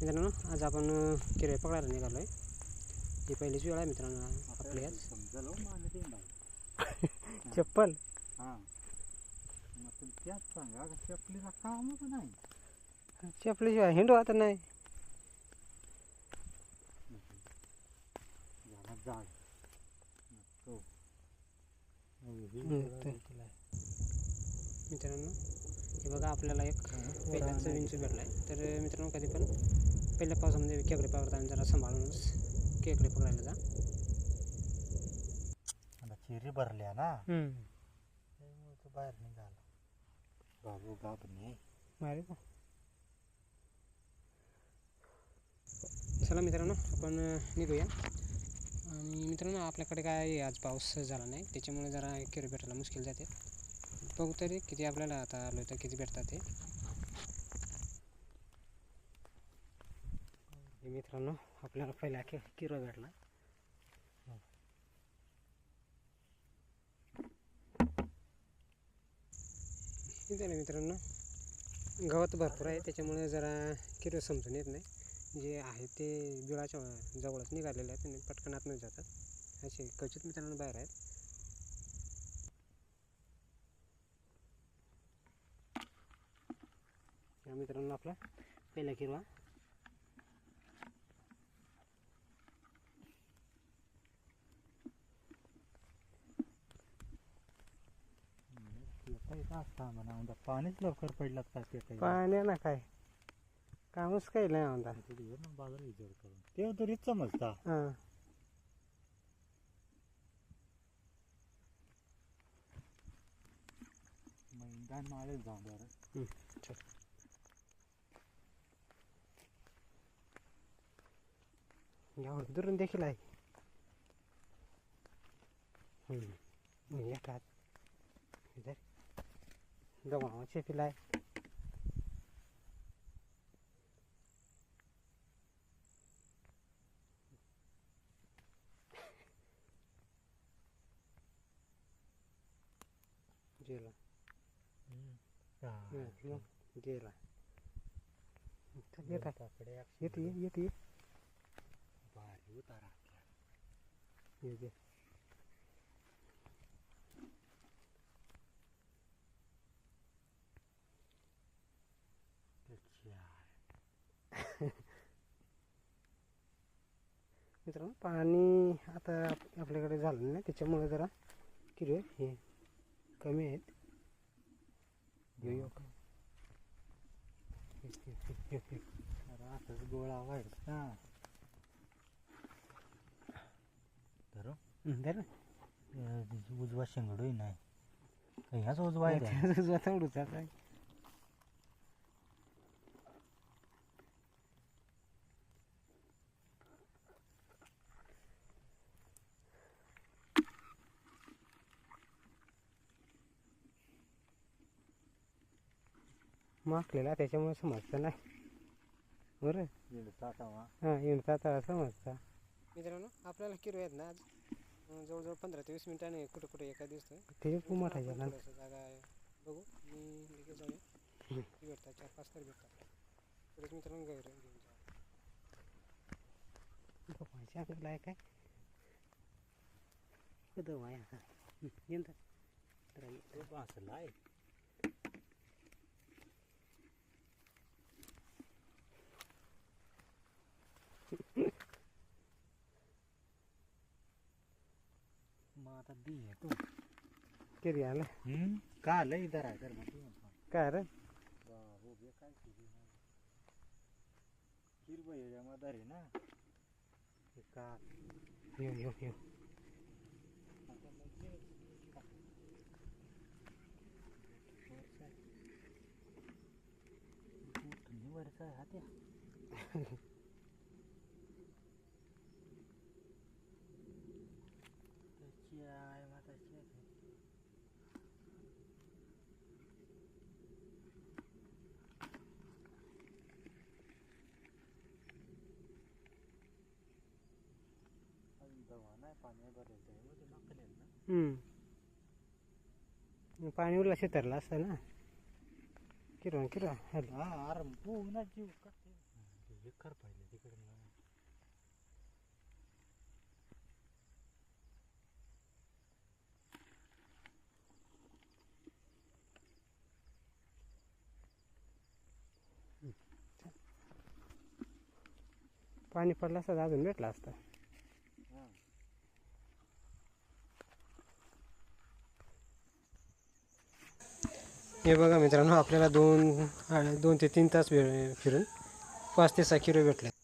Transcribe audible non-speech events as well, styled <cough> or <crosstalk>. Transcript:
मित्रांनो आज आपण किरवे पकडायला निघालो आहे ही पहिलीच वेळ आहे मित्रांनो आपली आज. <laughs> चप्पल. हां चपलीशिवाय हिंडू आता नाही. मित्रांनो हे बघा आपल्याला एक पहिल्याचा विंचू भेटला आहे तर मित्रांनो कधी पण पहिल्या पावसामध्ये खेकडे पकडताना जरा सांभाळूनच खेकडे पकडायला जा. आता चिरी भरल्या ना. हम्म. त्यामुळे तो बाहेर निघाला. बाबू गाबने भारी का चला मित्रांनो आपण अं, निघूया. आणि मित्रांनो आपल्याकडे काय आज पाऊस झाला नाही. त्याच्यामुळे जरा किरो भेटायला मुश्किल जाते. बघू तरी किती आपल्याला आता आलो तर किती भेटतात ते. मित्रांनो आपल्याला पहिला कि किरो भेटला. इथे ना मित्रांनो गवत भरपूर आहे त्याच्यामुळे जरा किरो समजून येत नाही. जे आहे ते बिळाच्या जवळच निघालेले आहेत आणि पटकन आतमध्ये जातात. असे क्वचित मित्रांनो बाहेर आहेत. मित्रांनो आपला पहिला किरवा. म्हणा पाणीच लवकर पडलं का ते पाण्या ना काय? कामच काही नाही म्हणता बाजार विचार करून. ते तरीच समजता. हां. मैदान माळेल जाऊन बरं. चल. एवढं दुरून देखील आहे हम्म. मग एक हात इधर गव्हाचे पिलाय गेला हम्म, मग गेला चल, येत आहे येते ये, येते ये. भारी उतारा ये ये. मित्रांनो पाणी आता आप- आपल्याकडे झालं नाही त्याच्यामुळे जरा किती हे कमी आहेत. असंच गोळा धरो हं, धर. अं, उजवा शेंगडोही नाही ह्याच उजवा आहे? तुझा तेवढंच आता. माकलेला त्याच्यामुळे समजतं नाही. बरं? हां येणता आता समजता. मित्रांनो आपल्याला किरो आहेत ना आज अं, जवळजवळ पंधरा ते वीस मिनिटाने कुठं कुठं एका दिसतोय ते ना थोडंसं जागा आहे. बघू मी लगेच जाऊया. किती भेटतात चार पाच तर भेटतात. पुढेच मित्रांनो गैर घेऊन जा पैसे आपल्याला आहे काय? कदम आहे येऊन तर तर ये. तो असला आहे आता दी आहे तू. किती आलं. का आलं इधर आहे? तर मग काय रे? बाबू बे काय केली ना खीर भैया मदार आहे ना. हे का? येऊ येऊ येऊ आता लगेच वरचा आहे. मोठं वरचा आहे हा त्या त्याची आहे मग त्याची आहे. अजून दवा नाही पाणी भरेल ते मध्ये टाकलेलं ना हम्म. पाणी उरला शेतरला असतं ना. किरण किरण हॅलो. हा अरे पुन्हा जीव कर पाहिजे तिकडे पाणी पडलं असतं तर अजून भेटला असतं. हे बघा मित्रांनो आपल्याला दोन दोन ते तीन तास फिरून पाच ते सहा किलो भेटले.